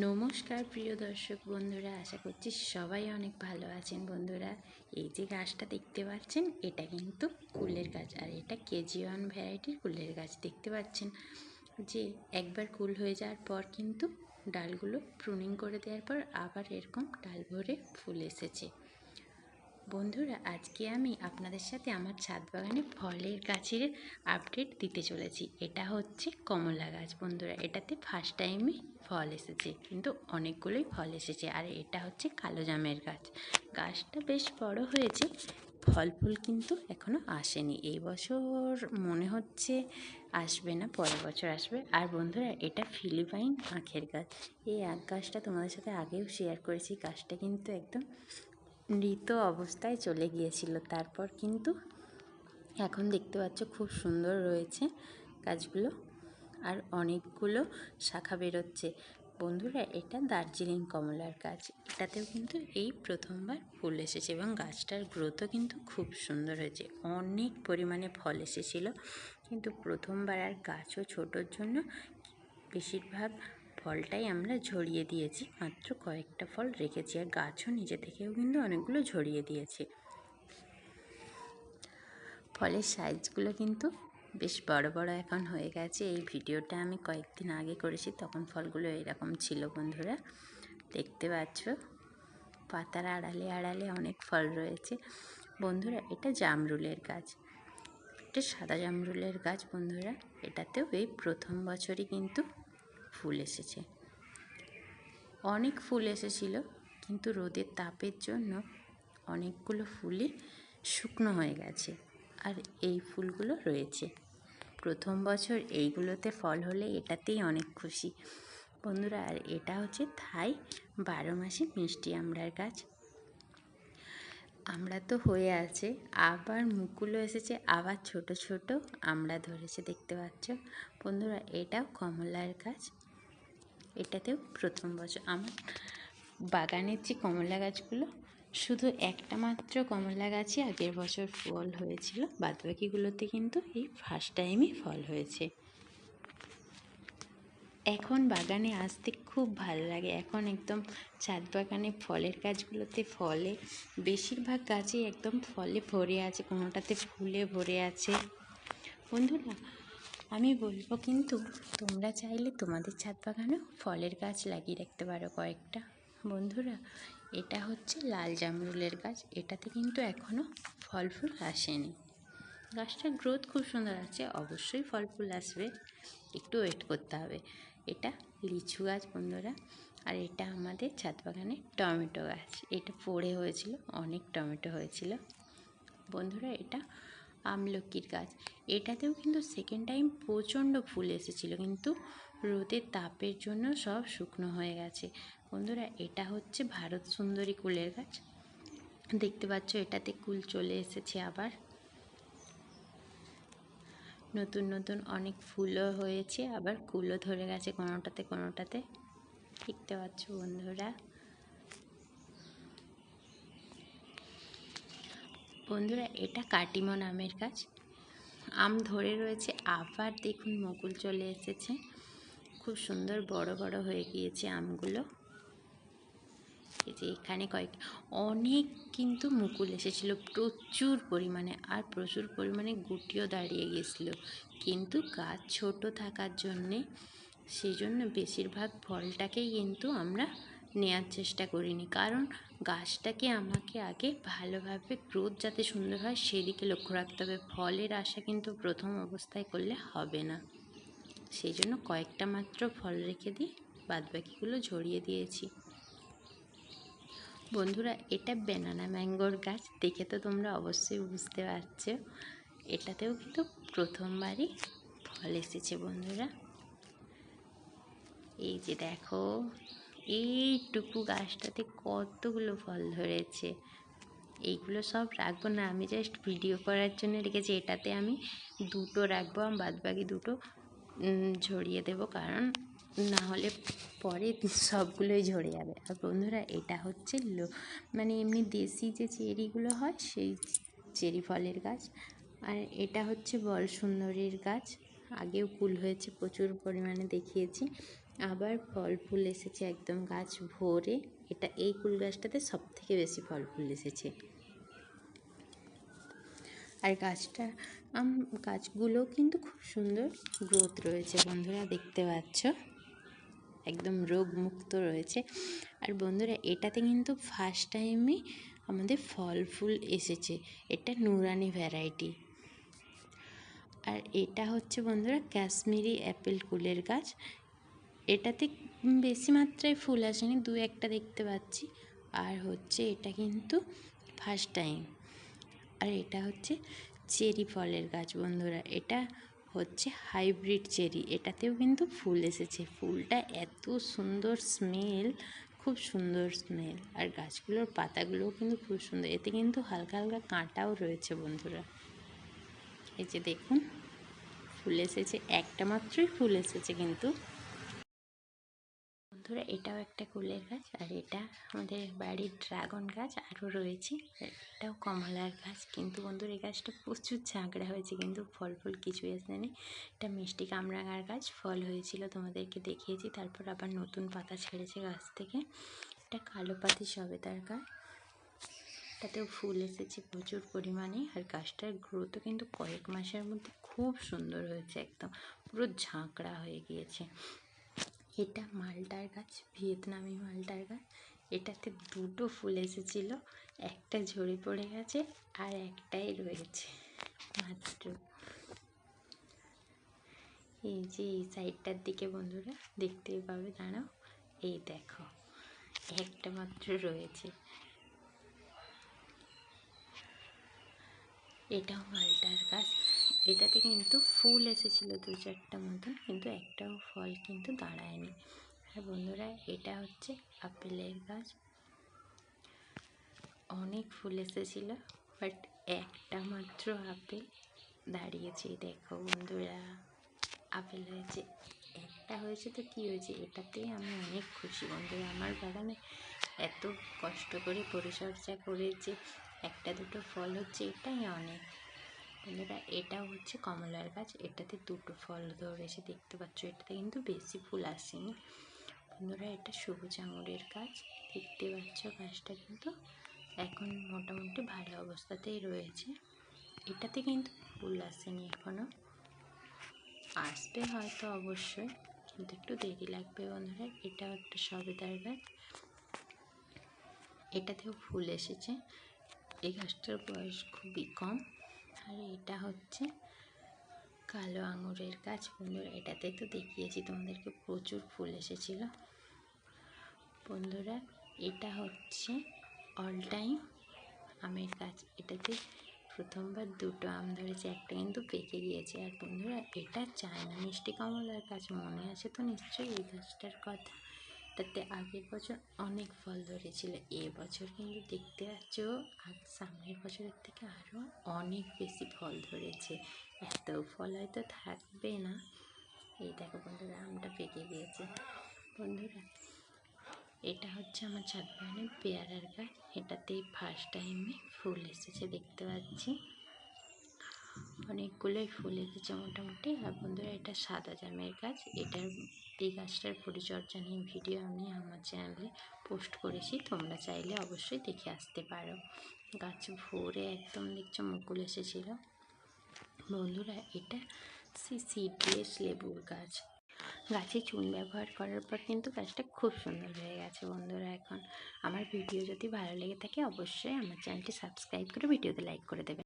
নমস্কার প্রিয় দর্শক বন্ধুরা, আশা করছি সবাই অনেক ভালো আছেন বন্ধুরা। এই যে গাছটা দেখতে পাচ্ছেন, এটা কিন্তু কুলের গাছ। আর এটা কেজি ওয়ান ভ্যারাইটির কুলের গাছ দেখতে পাচ্ছেন। যে একবার কুল হয়ে যাওয়ার পর কিন্তু ডালগুলো প্রুনিং করে দেওয়ার পর আবার এরকম ডাল ভরে ফুল এসেছে। বন্ধুরা, আজকে আমি আপনাদের সাথে আমার ছাদ বাগানে ফলের গাছের আপডেট দিতে চলেছি। এটা হচ্ছে কমলা গাছ বন্ধুরা। এটাতে ফার্স্ট টাইমে ফল এসেছে, কিন্তু অনেকগুলোই ফল এসেছে। আর এটা হচ্ছে কালো জামের গাছ। গাছটা বেশ বড় হয়েছে, ফল ফুল কিন্তু এখনও আসেনি। এই বছর মনে হচ্ছে আসবে না, পরের বছর আসবে। আর বন্ধুরা, এটা ফিলিপাইন আখের গাছ। এই আখ গাছটা তোমাদের সাথে আগেও শেয়ার করেছি। গাছটা কিন্তু একদম মৃত অবস্থায় চলে গিয়েছিল তারপর কিন্তু এখন দেখতে পাচ্ছ খুব সুন্দর রয়েছে গাছগুলো আর অনেকগুলো শাখা বেরোচ্ছে। বন্ধুরা, এটা দার্জিলিং কমলার গাছ। এটাতেও কিন্তু এই প্রথমবার ফুল এসেছে এবং গাছটার গ্রোথও কিন্তু খুব সুন্দর হয়েছে। অনেক পরিমাণে ফল এসেছিল, কিন্তু প্রথমবার আর গাছও ছোটোর জন্য বেশিরভাগ ফলটাই আমরা ঝরিয়ে দিয়েছি। মাত্র কয়েকটা ফল রেখেছি আর গাছও নিজে থেকেও কিন্তু অনেকগুলো ঝরিয়ে দিয়েছে। ফলের সাইজগুলো কিন্তু বেশ বড় বড় এখন হয়ে গেছে। এই ভিডিওটা আমি কয়েকদিন আগে করেছি, তখন ফলগুলো এরকম ছিল বন্ধুরা। দেখতে পাচ্ছ? পাতার আড়ালে আড়ালে অনেক ফল রয়েছে। বন্ধুরা, এটা জামরুলের গাছ। এটা সাদা জামরুলের গাছ বন্ধুরা। এটাতেও এই প্রথম বছরই কিন্তু ফুল এসেছে। অনেক ফুল এসেছিল, কিন্তু রোদের তাপের জন্য অনেকগুলো ফুলই শুকনো হয়ে গেছে আর এই ফুলগুলো রয়েছে। প্রথম বছর এইগুলোতে ফল হলে এটাতেই অনেক খুশি। বন্ধুরা, আর এটা হচ্ছে থাই বারো মাসে মিষ্টি আমড়ার গাছ। আমরা তো হয়ে আছে, আবার মুকুলও এসেছে, আবার ছোট ছোট আমরা ধরেছে, দেখতে পাচ্ছ? বন্ধুরা, এটাও কমলার গাছ। এটাতেও প্রথম বছর। আমার বাগানের যে কমলা গাছগুলো, শুধু একটা মাত্র কমলা গাছে আগের বছর ফল হয়েছিল। বাদবাকিগুলোতে কিন্তু এই ফার্স্ট টাইমই ফল হয়েছে। এখন বাগানে আসতে খুব ভালো লাগে। এখন একদম ছাদ বাগানে ফলের গাছগুলোতে ফলে, বেশিরভাগ গাছই একদম ফলে ভরে আছে, কোনোটাতে ফুলে ভরে আছে। বন্ধুরা আমি বলব কিন্তু তোমরা চাইলে তোমাদের ছাদ বাগানেও ফলের গাছ লাগিয়ে রাখতে পারো কয়েকটা। বন্ধুরা, এটা হচ্ছে লাল জামরুলের গাছ। এটাতে কিন্তু এখনও ফল ফুল আসেনি। গাছটার গ্রোথ খুব সুন্দর আছে। অবশ্যই ফল ফুল আসবে। একটু ওয়েট করতে হবে। এটা লিচু গাছ বন্ধুরা। আর এটা আমাদের ছাদ বাগানে টমেটো গাছ। এটা পড়ে হয়েছিল, অনেক টমেটো হয়েছিল। বন্ধুরা, এটা আমলকির গাছ। এটাতেও কিন্তু সেকেন্ড টাইম প্রচণ্ড ফুল এসেছিল, কিন্তু রোদের তাপের জন্য সব শুকনো হয়ে গেছে। বন্ধুরা, এটা হচ্ছে ভারত সুন্দরী কুলের গাছ। দেখতে পাচ্ছ, এটাতে কুল চলে এসেছে আবার। নতুন নতুন অনেক ফুলও হয়েছে, আবার কুলও ধরে গেছে কোনোটাতে কোনোটাতে। দেখতে পাচ্ছ বন্ধুরা। বন্ধুরা, এটা কাটিমন আমের গাছ। আম ধরে রয়েছে, আবার দেখুন মুকুল চলে এসেছে। খুব সুন্দর বড় বড় হয়ে গিয়েছে আমগুলো। এই যে এখানে কয়েক অনেক কিন্তু মুকুল এসেছিল, প্রচুর পরিমাণে, আর প্রচুর পরিমাণে গুটিও দাঁড়িয়ে গিয়েছিল কিন্তু গাছ ছোট থাকার জন্যে সেই জন্য বেশিরভাগ ফলটাকেই কিন্তু আমরা নেওয়ার চেষ্টা করিনি। কারণ গাছটাকে আমাকে আগে ভালোভাবে গ্রোথ যাতে সুন্দর হয়, সেদিকে লক্ষ্য রাখতে হবে। ফলের আশা কিন্তু প্রথম অবস্থায় করলে হবে না। সেই জন্য কয়েকটা মাত্র ফল রেখে দিয়ে বাদবাকিগুলো ঝরিয়ে দিয়েছি। বন্ধুরা, এটা বেনানা ম্যাঙ্গোর গাছ। দেখে তো তোমরা অবশ্যই বুঝতে পারছ। এটাতেও কিন্তু প্রথমবারই ফল এসেছে বন্ধুরা। এই যে দেখো এইটুকু গাছটাতে কতগুলো ফল ধরেছে? এইগুলো সব রাখব না, আমি জাস্ট ভিডিও করার জন্য রেখেছি, এটাতে আমি দুটো রাখব আর বাদবাকি দুটো ঝরিয়ে দেব, কারণ না হলে পরে সবগুলোই ঝরে যাবে। আর বন্ধুরা, এটা হচ্ছে লো মানে এমনি দেশি যে চেরিগুলো হয়, সেই চেরি ফলের গাছ, আর এটা হচ্ছে বল সুন্দরীর গাছ, আগেও কুল হয়েছে, প্রচুর পরিমাণে দেখিয়েছি। আবার ফল ফুল এসেছে একদম গাছ ভরে। এটা এই কুল গাছটাতে সব থেকে বেশি ফল ফুল এসেছে। আর গাছটা, আম, গাছগুলো কিন্তু খুব সুন্দর গ্রোথ রয়েছে বন্ধুরা, দেখতে পাচ্ছ? একদম রোগমুক্ত রয়েছে। আর বন্ধুরা, এটাতে কিন্তু ফার্স্ট টাইমে আমাদের ফল ফুল এসেছে। এটা নুরানি ভ্যারাইটি আর এটা হচ্ছে বন্ধুরা, কাশ্মীরি অ্যাপেল কুলের গাছ। এটাতে বেশি মাত্রায় ফুল আসেনি, দু একটা দেখতে পাচ্ছি। আর হচ্ছে এটা কিন্তু ফার্স্ট টাইম আর এটা হচ্ছে চেরি ফলের গাছ বন্ধুরা, এটা হচ্ছে হাইব্রিড চেরি, এটাতেও কিন্তু ফুল এসেছে। ফুলটা এত সুন্দর স্মেল খুব সুন্দর স্মেল আর গাছগুলোর পাতাগুলোও কিন্তু খুব সুন্দর, এতে কিন্তু হালকা হালকা কাঁটাও রয়েছে বন্ধুরা। এই যে দেখুন, ফুল এসেছে, একটা মাত্রই ফুল এসেছে কিন্তু। বন্ধুরা, এটাও একটা কুলের গাছ আর এটা আমাদের বাড়ির ড্রাগন গাছ আরও রয়েছে। এটাও কমলার গাছ। কিন্তু বন্ধুরা, এই গাছটা প্রচুর ঝাঁকড়া হয়েছে, কিন্তু ফল ফুল কিছুই আসেনি এটা মিষ্টি কামরাঙার গাছ, ফল হয়েছিল, তোমাদেরকে দেখিয়েছি। তারপর আবার নতুন পাতা ছেড়েছে গাছ থেকে। এটা কালো পাতি সবেতার গাছ। এটাতেও ফুল এসেছে প্রচুর পরিমাণে। আর গাছটার গ্রোথও কিন্তু কয়েক মাসের মধ্যে খুব সুন্দর হয়েছে একদম। পুরো ঝাঁকড়া হয়ে গিয়েছে। এটা মালটার গাছ, ভিয়েতনামি মালটার গাছ। এটাতে দুটো ফুল এসেছিল, একটা ঝরে পড়ে গেছে আর একটাই রয়েছে, মাত্র। এই যে এই সাইডটার দিকে বন্ধুরা, দেখতেই পাবে, দাঁড়াও। এই দেখো, একটা মাত্র রয়েছে। এটাও মালটার গাছ। এটাতে কিন্তু ফুল এসেছিল দু চারটা মতন, কিন্তু একটাও ফল কিন্তু দাঁড়ায়নি। আর বন্ধুরা, এটা হচ্ছে আপেলের গাছ। অনেক ফুল এসেছিল, বাট একটা মাত্র আপেল দাঁড়িয়েছে দেখো বন্ধুরা। আপেল হয়েছে, একটা হয়েছে তো কী হয়েছে এটাতেই আমি অনেক খুশি বন্ধুরা। আমার বাগানে এত কষ্ট করে পরিচর্যা করে যে একটা দুটো ফল হচ্ছে, এটাই অনেক। বন্ধুরা এটাও হচ্ছে কমলার গাছ। এটাতে দুটো ফল ধরেছে দেখতে পাচ্ছ, এটাতে কিন্তু বেশি ফুল আসেনি। বন্ধুরা, এটা সবুজ আঙুরের গাছ। দেখতে পাচ্ছ গাছটা কিন্তু এখন মোটামুটি ভালো অবস্থাতেই রয়েছে। এটাতে কিন্তু ফুল আসেনি এখনও আসবে হয়তো অবশ্যই, কিন্তু একটু দেরি লাগবে বন্ধুরা। এটা একটা সবেদার গাছ। এটাতেও ফুল এসেছে। এই গাছটার বয়স খুবই কম। আর এটা হচ্ছে কালো আঙুরের গাছ। বন্ধুরা, এটাতে তো দেখিয়েছি, তোমাদেরকে প্রচুর ফুল এসেছিল। বন্ধুরা, এটা হচ্ছে অল টাইম আমের গাছ। এটাতে প্রথমবার দুটো আম ধরেছে, একটা কিন্তু পেকে গিয়েছে। আর বন্ধুরা, এটা চায়না মিষ্টি কমলার গাছ, মনে আছে তো নিশ্চয়ই এই গাছটার কথা? তাতে আগের বছর অনেক ফল ধরেছিল এবছর কিন্তু দেখতে পাচ্ছ আর সামনের বছরের থেকে আরও অনেক বেশি ফল ধরেছে। এত ফল হয়তো থাকবে না। এই দেখো বন্ধুরা, আমটা পেকে গিয়েছে। বন্ধুরা, এটা হচ্ছে আমার ছাদ বাগানের পেয়ারার গাছ। এটাতেই ফার্স্ট টাইমে ফুল এসেছে, দেখতে পাচ্ছি। অনেকগুলোই ফুল এসেছে মোটামুটি। আর বন্ধুরা, এটা সাদা জামের গাছ। এটার এই গাছটার পরিচর্যা নিয়ে ভিডিও আমি আমার চ্যানেলে পোস্ট করেছি। তোমরা চাইলে অবশ্যই দেখে আসতে পারো। গাছ ভরে একদম দেখছ মুকুল এসেছিল। বন্ধুরা, এটা সিডিএস লেবুর গাছ। গাছে চুন ব্যবহার করার পর কিন্তু গাছটা খুব সুন্দর হয়ে গেছে বন্ধুরা এখন। আমার ভিডিও যদি ভালো লেগে থাকে, অবশ্যই আমার চ্যানেলটি সাবস্ক্রাইব করে ভিডিওতে লাইক করে দেবে।